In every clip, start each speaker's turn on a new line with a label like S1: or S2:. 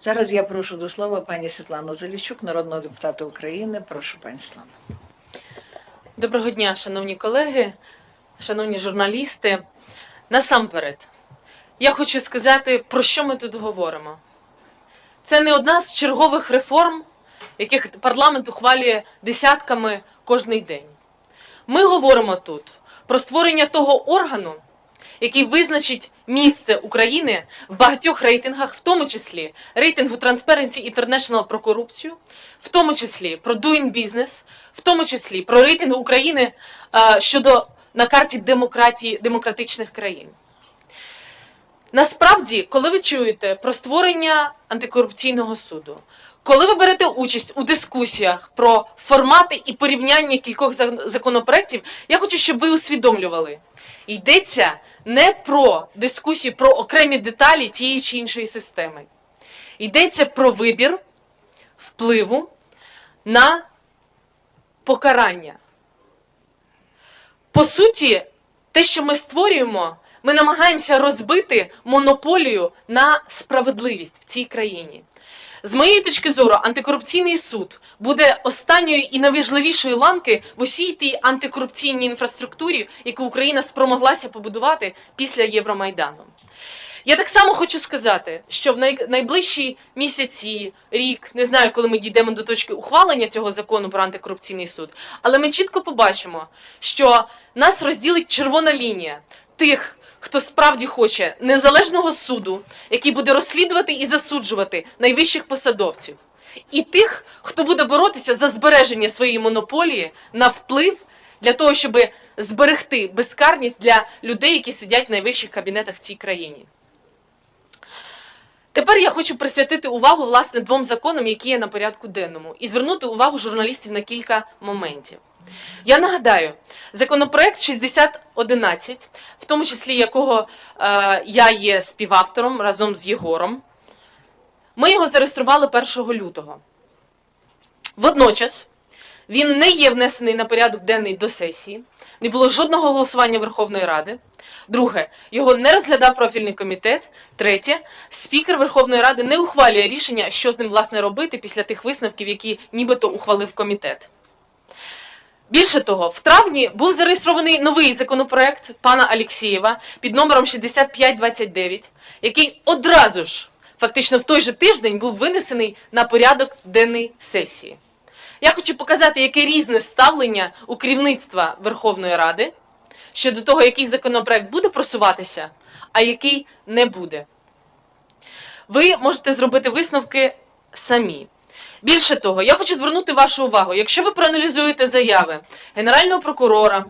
S1: Зараз я прошу до слова пані Світлану Заліщук, народного депутата України. Прошу, пані Світлана.
S2: Доброго дня, шановні колеги, шановні журналісти. Насамперед, я хочу сказати, про що ми тут говоримо. Це не одна з чергових реформ, яких парламент ухвалює десятками кожний день. Ми говоримо тут про створення того органу, який визначить місце України в багатьох рейтингах, в тому числі рейтингу Transparency International про корупцію, в тому числі про Doing Business, в тому числі про рейтинг України щодо на карті демократії демократичних країн. Насправді, коли ви чуєте про створення антикорупційного суду, коли ви берете участь у дискусіях про формати і порівняння кількох зак- законопроєктів, я хочу, щоб ви усвідомлювали, йдеться не про дискусію про окремі деталі тієї чи іншої системи. Йдеться про вибір впливу на покарання. По суті, те, що ми створюємо, ми намагаємося розбити монополію на справедливість в цій країні. З моєї точки зору, антикорупційний суд буде останньою і найважливішою ланки в усій тій антикорупційній інфраструктурі, яку Україна спромоглася побудувати після Євромайдану. Я так само хочу сказати, що в найближчі місяці, рік, не знаю, коли ми дійдемо до точки ухвалення цього закону про антикорупційний суд, але ми чітко побачимо, що нас розділить червона лінія тих, хто справді хоче незалежного суду, який буде розслідувати і засуджувати найвищих посадовців, і тих, хто буде боротися за збереження своєї монополії на вплив для того, щоб зберегти безкарність для людей, які сидять в найвищих кабінетах в цій країні. Тепер я хочу присвятити увагу власне двом законам, які є на порядку денному, і звернути увагу журналістів на кілька моментів. Я нагадаю, законопроект 6011, в тому числі якого е, я є співавтором разом з Єгором, ми його зареєстрували 1 лютого. Водночас він не є внесений на порядок денний до сесії, не було жодного голосування Верховної Ради. Друге, його не розглядав профільний комітет. Третє, спікер Верховної Ради не ухвалює рішення, що з ним власне робити після тих висновків, які нібито ухвалив комітет. Більше того, в травні був зареєстрований новий законопроект пана Алєксєєва під номером 6529, який одразу ж, фактично в той же тиждень, був винесений на порядок денний сесії. Я хочу показати, яке різне ставлення у керівництва Верховної Ради щодо того, який законопроект буде просуватися, а який не буде. Ви можете зробити висновки самі. Більше того, я хочу звернути вашу увагу, якщо ви проаналізуєте заяви Генерального прокурора,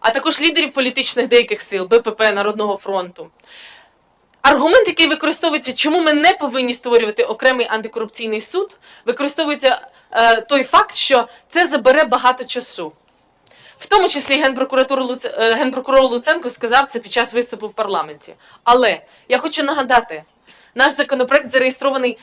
S2: а також лідерів політичних деяких сил, БПП, Народного фронту, аргумент, який використовується, чому ми не повинні створювати окремий антикорупційний суд, використовується е, той факт, що це забере багато часу. В тому числі генпрокуратура Луц... е, генпрокурор Луценко сказав це під час виступу в парламенті. Але я хочу нагадати, наш законопроект зареєстрований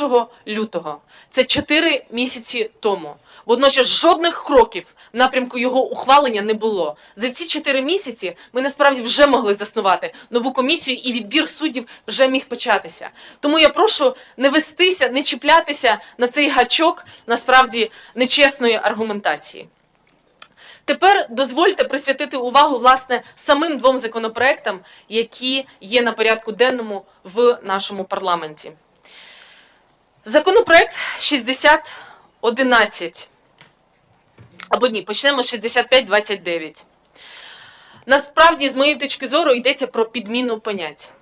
S2: 1 лютого. Це 4 місяці тому. Водночас жодних кроків в напрямку його ухвалення не було. За ці 4 місяці ми насправді вже могли заснувати нову комісію, і відбір суддів вже міг початися. Тому я прошу не вестися, не чіплятися на цей гачок насправді нечесної аргументації. Тепер дозвольте присвятити увагу власне самим двом законопроектам, які є на порядку денному в нашому парламенті. Законопроект 6011. Або ні, почнемо з 6529. Насправді, з моєї точки зору, йдеться про підміну понять.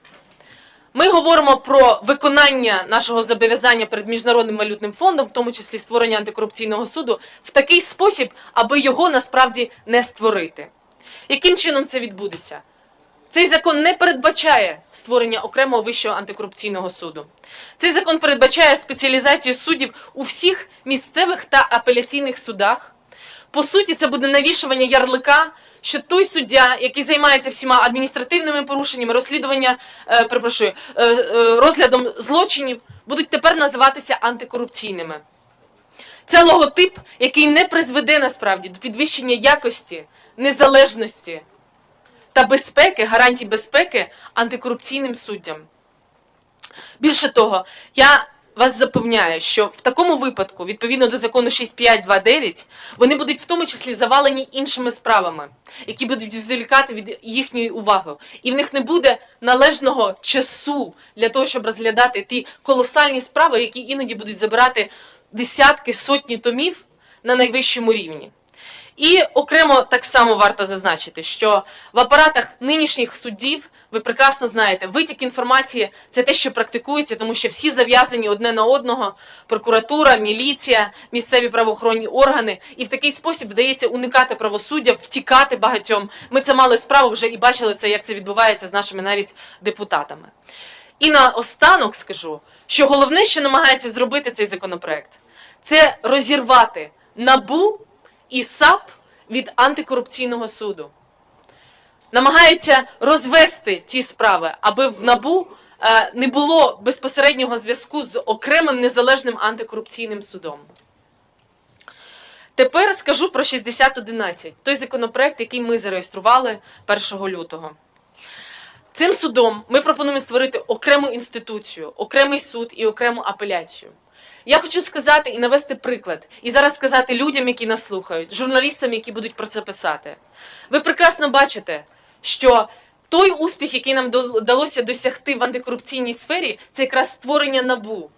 S2: Ми говоримо про виконання нашого зобов'язання перед Міжнародним валютним фондом, в тому числі створення антикорупційного суду, в такий спосіб, аби його насправді не створити. Яким чином це відбудеться? Цей закон не передбачає створення окремого вищого антикорупційного суду. Цей закон передбачає спеціалізацію суддів у всіх місцевих та апеляційних судах. По суті, це буде навішування ярлика, що той суддя, який займається всіма адміністративними порушеннями, розслідування, е, перепрошую, е, е, розглядом злочинів, будуть тепер називатися антикорупційними. Це логотип, який не призведе насправді до підвищення якості, незалежності та безпеки, гарантій безпеки антикорупційним суддям. Більше того, я вас запевняю, що в такому випадку, відповідно до закону 6529, вони будуть в тому числі завалені іншими справами, які будуть відволікати від їхньої уваги. І в них не буде належного часу для того, щоб розглядати ті колосальні справи, які іноді будуть забирати десятки, сотні томів на найвищому рівні. І окремо так само варто зазначити, що в апаратах нинішніх суддів ви прекрасно знаєте, витік інформації це те, що практикується, тому що всі зав'язані одне на одного: прокуратура, міліція, місцеві правоохоронні органи, і в такий спосіб вдається уникати правосуддя, втікати багатьом. Ми це мали справу вже і бачили це, як це відбувається з нашими навіть депутатами. І наостанок скажу, що головне, що намагається зробити цей законопроект, це розірвати набу і САП від антикорупційного суду. Намагаються розвести ці справи, аби в набу е, не було безпосереднього зв'язку з окремим незалежним антикорупційним судом. Тепер скажу про 6011, той законопроект, який ми зареєстрували 1 лютого. Цим судом ми пропонуємо створити окрему інституцію, окремий суд і окрему апеляцію. Я хочу сказати і навести приклад, і зараз сказати людям, які нас слухають, журналістам, які будуть про це писати. Ви прекрасно бачите, що той успіх, який нам вдалося досягти в антикорупційній сфері, це якраз створення набу.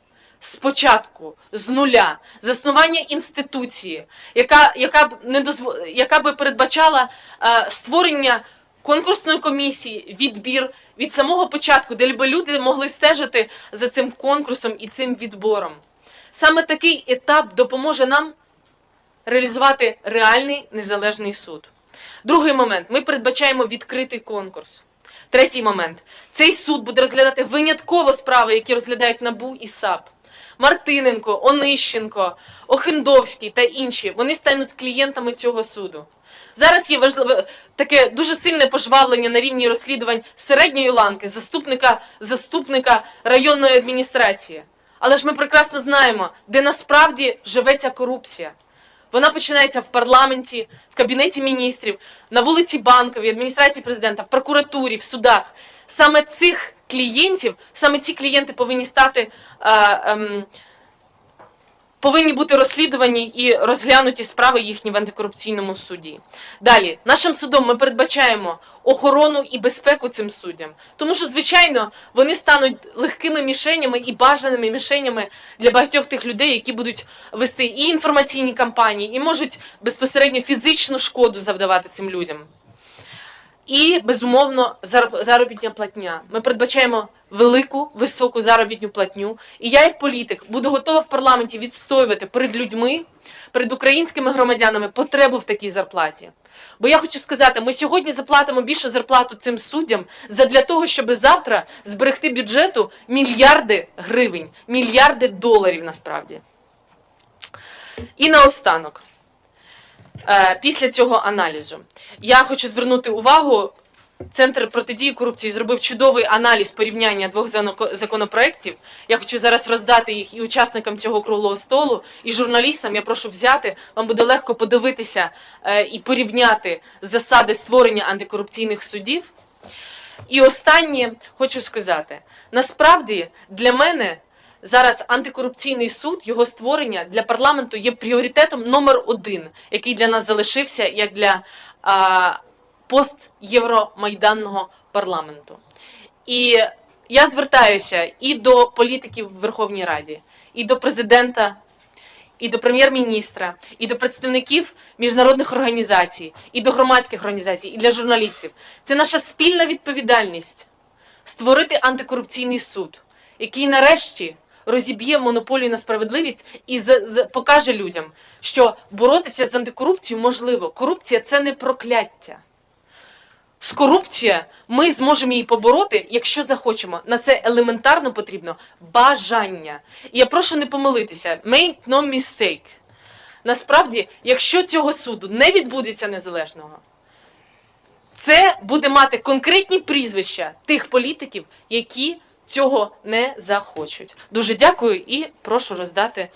S2: Спочатку, з нуля, заснування інституції, яка, яка, б не дозво... яка би передбачала е, створення конкурсної комісії, відбір від самого початку, де б люди могли стежити за цим конкурсом і цим відбором. Саме такий етап допоможе нам реалізувати реальний незалежний суд. Другий момент ми передбачаємо відкритий конкурс. Третій момент цей суд буде розглядати винятково справи, які розглядають НАБУ і САП. Мартиненко, Онищенко, Охендовський та інші вони стануть клієнтами цього суду. Зараз є важливе таке дуже сильне пожвавлення на рівні розслідувань середньої ланки, заступника, заступника районної адміністрації. Але ж ми прекрасно знаємо, де насправді живе ця корупція. Вона починається в парламенті, в кабінеті міністрів, на вулиці Банковій, адміністрації президента, в прокуратурі, в судах. Саме цих клієнтів, саме ці клієнти повинні стати. Е, ем, Повинні бути розслідувані і розглянуті справи їхні в антикорупційному суді. Далі, нашим судом ми передбачаємо охорону і безпеку цим суддям, тому що, звичайно, вони стануть легкими мішенями і бажаними мішенями для багатьох тих людей, які будуть вести і інформаційні кампанії, і можуть безпосередньо фізичну шкоду завдавати цим людям. І безумовно заробітня платня. Ми передбачаємо велику високу заробітну платню. І я, як політик, буду готова в парламенті відстоювати перед людьми, перед українськими громадянами потребу в такій зарплаті. Бо я хочу сказати, ми сьогодні заплатимо більшу зарплату цим суддям задля того, щоб завтра зберегти бюджету мільярди гривень, мільярди доларів насправді. І наостанок. Е, після цього аналізу. Я хочу звернути увагу. Центр протидії корупції зробив чудовий аналіз порівняння двох законопроєктів. Я хочу зараз роздати їх і учасникам цього круглого столу, і журналістам. Я прошу взяти. Вам буде легко подивитися е, і порівняти засади створення антикорупційних судів. І останнє хочу сказати: насправді для мене зараз антикорупційний суд, його створення для парламенту є пріоритетом номер один, який для нас залишився як для а, постєвромайданного парламенту. І я звертаюся і до політиків в Верховній Раді, і до президента. І до прем'єр-міністра, і до представників міжнародних організацій, і до громадських організацій, і для журналістів. Це наша спільна відповідальність створити антикорупційний суд, який нарешті розіб'є монополію на справедливість і з, з, покаже людям, що боротися з антикорупцією можливо. Корупція це не прокляття. З корупцією ми зможемо її побороти, якщо захочемо. На це елементарно потрібно бажання. І я прошу не помилитися. Make no mistake. Насправді, якщо цього суду не відбудеться незалежного, це буде мати конкретні прізвища тих політиків, які цього не захочуть. Дуже дякую і прошу роздати